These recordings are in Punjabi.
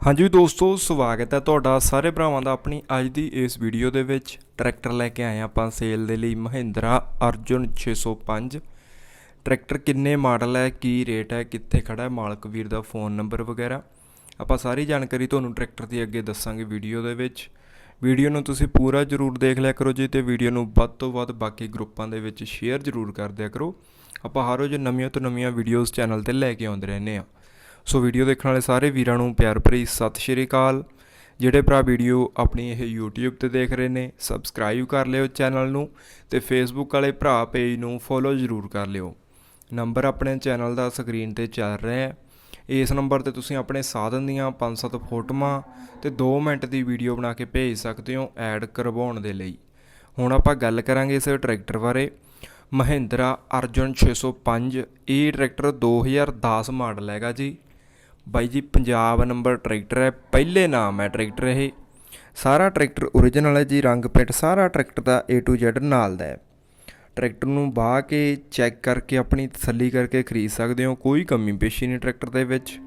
ਹਾਂਜੀ ਦੋਸਤੋ, ਸਵਾਗਤ ਹੈ ਤੁਹਾਡਾ ਸਾਰੇ ਭਰਾਵਾਂ ਦਾ ਆਪਣੀ ਅੱਜ ਦੀ ਇਸ ਵੀਡੀਓ ਦੇ ਵਿੱਚ। ਟਰੈਕਟਰ ਲੈ ਕੇ ਆਏ ਹਾਂ ਆਪਾਂ ਸੇਲ ਦੇ ਲਈ ਮਹਿੰਦਰਾ ਅਰਜੁਨ 605 ਟਰੈਕਟਰ ਕਿੰਨੇ ਮਾਡਲ ਹੈ, ਕੀ ਰੇਟ ਹੈ, ਕਿੱਥੇ ਖੜਾ ਹੈ, ਮਾਲਕ ਵੀਰ ਦਾ ਫੋਨ ਨੰਬਰ ਵਗੈਰਾ। ਆਪਾਂ ਸਾਰੀ ਜਾਣਕਾਰੀ ਤੁਹਾਨੂੰ ਟਰੈਕਟਰ ਦੀ ਅੱਗੇ ਦੱਸਾਂਗੇ ਵੀਡੀਓ ਦੇ ਵਿੱਚ। ਵੀਡੀਓ ਨੂੰ ਤੁਸੀਂ ਪੂਰਾ ਜ਼ਰੂਰ ਦੇਖ ਲਿਆ ਕਰੋ ਜੀ ਤੇ ਵੀਡੀਓ ਨੂੰ ਵੱਧ ਤੋਂ ਵੱਧ ਬਾਕੀ ਗਰੁੱਪਾਂ ਦੇ ਵਿੱਚ ਸ਼ੇਅਰ ਜ਼ਰੂਰ ਕਰ ਦਿਆ ਕਰੋ। ਆਪਾਂ ਹਰ ਰੋਜ਼ ਨਵੀਆਂ ਤੋਂ ਨਵੀਆਂ ਵੀਡੀਓਜ਼ ਚੈਨਲ ਤੇ ਲੈ ਕੇ ਆਉਂਦੇ ਰਹਿੰਦੇ ਆ ਸੋ ਵੀਡੀਓ ਦੇਖਣ ਵਾਲੇ ਸਾਰੇ ਵੀਰਾਂ ਨੂੰ ਪਿਆਰ ਭਰੀ ਸਤਿ ਸ਼੍ਰੀ ਅਕਾਲ। ਜਿਹੜੇ ਭਰਾ ਵੀਡੀਓ ਆਪਣੀ ਇਹ YouTube ਤੇ ਦੇਖ ਰਹੇ ਨੇ ਸਬਸਕ੍ਰਾਈਬ ਕਰ ਲਿਓ ਚੈਨਲ ਨੂੰ ਤੇ Facebook ਵਾਲੇ ਭਰਾ ਪੇਜ ਨੂੰ ਫੋਲੋ ਜ਼ਰੂਰ ਕਰ ਲਿਓ। ਨੰਬਰ ਆਪਣੇ ਚੈਨਲ ਦਾ ਸਕਰੀਨ ਤੇ ਚੱਲ ਰਿਹਾ ਹੈ। ਇਸ ਨੰਬਰ ਤੇ ਤੁਸੀਂ ਆਪਣੇ ਸਾਧਨ ਦੀਆਂ 5-7 ਫੋਟੋਆਂ ਤੇ 2 ਮਿੰਟ ਦੀ ਵੀਡੀਓ ਬਣਾ ਕੇ ਭੇਜ ਸਕਦੇ ਹੋ ਐਡ ਕਰਵਾਉਣ ਦੇ ਲਈ। ਹੁਣ ਆਪਾਂ ਗੱਲ ਕਰਾਂਗੇ ਇਸ ਟਰੈਕਟਰ ਬਾਰੇ। ਮਹਿੰਦਰਾ ਅਰਜੁਨ 605 ਇਹ ਟਰੈਕਟਰ 2010 ਮਾਡਲ ਹੈਗਾ ਜੀ। ਬਾਈ ਜੀ, ਪੰਜਾਬ ਨੰਬਰ ਟਰੈਕਟਰ ਹੈ, ਪਹਿਲੇ ਨਾਮ ਹੈ ਟਰੈਕਟਰ ਇਹ। ਸਾਰਾ ਟਰੈਕਟਰ ਓਰੀਜਨਲ ਹੈ ਜੀ, ਰੰਗ ਪਿੰਟ ਸਾਰਾ ਟਰੈਕਟਰ ਦਾ A to Z ਨਾਲ ਦਾ ਹੈ। ਟਰੈਕਟਰ ਨੂੰ ਬਾਹ ਕੇ ਚੈੱਕ ਕਰਕੇ ਆਪਣੀ ਤਸੱਲੀ ਕਰਕੇ ਖਰੀਦ ਸਕਦੇ ਹੋ, ਕੋਈ ਕਮੀ ਪੇਸ਼ੀ ਨਹੀਂ ਟਰੈਕਟਰ ਦੇ ਵਿੱਚ।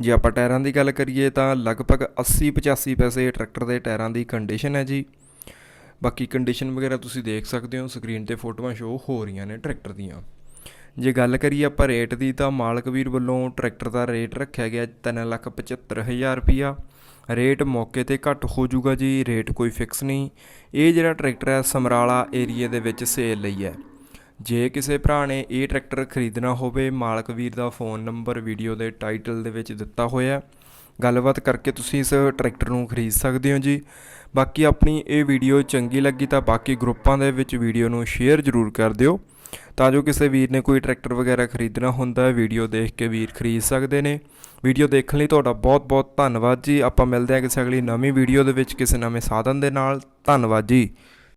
ਜੇ ਆਪਾਂ ਟਾਇਰਾਂ ਦੀ ਗੱਲ ਕਰੀਏ ਤਾਂ ਲਗਭਗ 80 85 ਪੈਸੇ ਟਰੈਕਟਰ ਦੇ ਟਾਇਰਾਂ ਦੀ ਕੰਡੀਸ਼ਨ ਹੈ ਜੀ। ਬਾਕੀ ਕੰਡੀਸ਼ਨ ਵਗੈਰਾ ਤੁਸੀਂ ਦੇਖ ਸਕਦੇ ਹੋ ਸਕਰੀਨ ਤੇ ਫੋਟੋਆਂ ਸ਼ੋ ਹੋ ਰਹੀਆਂ ਨੇ ਟਰੈਕਟਰ ਦੀਆਂ। ਜੇ ਗੱਲ ਕਰੀਏ ਆਪਾਂ ਰੇਟ ਦੀ ਤਾਂ ਮਾਲਕ ਵੀਰ ਵੱਲੋਂ ਟਰੈਕਟਰ ਦਾ ਰੇਟ ਰੱਖਿਆ ਗਿਆ 375000 ਰੁਪਿਆ ਰੇਟ ਮੌਕੇ ਤੇ ਘੱਟ ਹੋ ਜਾਊਗਾ ਜੀ ਰੇਟ ਕੋਈ ਫਿਕਸ ਨਹੀਂ। ਇਹ ਜਿਹੜਾ ਟਰੈਕਟਰ ਹੈ, ਸਮਰਾਲਾ ਏਰੀਆ ਦੇ ਵਿੱਚ ਸੇਲ ਲਈ ਹੈ। ਜੇ ਕਿਸੇ ਭਰਾ ਨੇ ਇਹ ਟਰੈਕਟਰ ਖਰੀਦਣਾ ਹੋਵੇ, ਮਾਲਕ ਵੀਰ ਦਾ ਫੋਨ ਨੰਬਰ ਵੀਡੀਓ ਦੇ ਟਾਈਟਲ ਦੇ ਵਿੱਚ ਦਿੱਤਾ ਹੋਇਆ ਗੱਲਬਾਤ ਕਰਕੇ ਤੁਸੀਂ ਇਸ ਟਰੈਕਟਰ ਨੂੰ ਖਰੀਦ ਸਕਦੇ ਹੋ ਜੀ। ਬਾਕੀ ਆਪਣੀ ਇਹ ਵੀਡੀਓ ਚੰਗੀ ਲੱਗੀ ਤਾਂ ਬਾਕੀ ਗਰੁੱਪਾਂ ਦੇ ਵਿੱਚ ਵੀਡੀਓ ਨੂੰ ਸ਼ੇਅਰ ਜ਼ਰੂਰ ਕਰ ਦਿਓ। ਤਾਂ ਜੋ ਕਿਸੇ ਵੀਰ ਨੇ ਕੋਈ ਟਰੈਕਟਰ ਵਗੈਰਾ ਖਰੀਦਣਾ ਹੁੰਦਾ ਹੈ, ਵੀਡੀਓ ਦੇਖ ਕੇ ਵੀਰ ਖਰੀਦ ਸਕਦੇ ਨੇ। ਵੀਡੀਓ ਦੇਖਣ ਲਈ ਤੁਹਾਡਾ ਬਹੁਤ ਬਹੁਤ ਧੰਨਵਾਦ ਜੀ। ਆਪਾਂ ਮਿਲਦੇ ਹਾਂ ਕਿਸੇ ਅਗਲੀ ਨਵੀਂ ਵੀਡੀਓ ਦੇ ਵਿੱਚ ਕਿਸੇ ਨਵੇਂ ਸਾਧਨ ਦੇ ਨਾਲ। ਧੰਨਵਾਦ ਜੀ।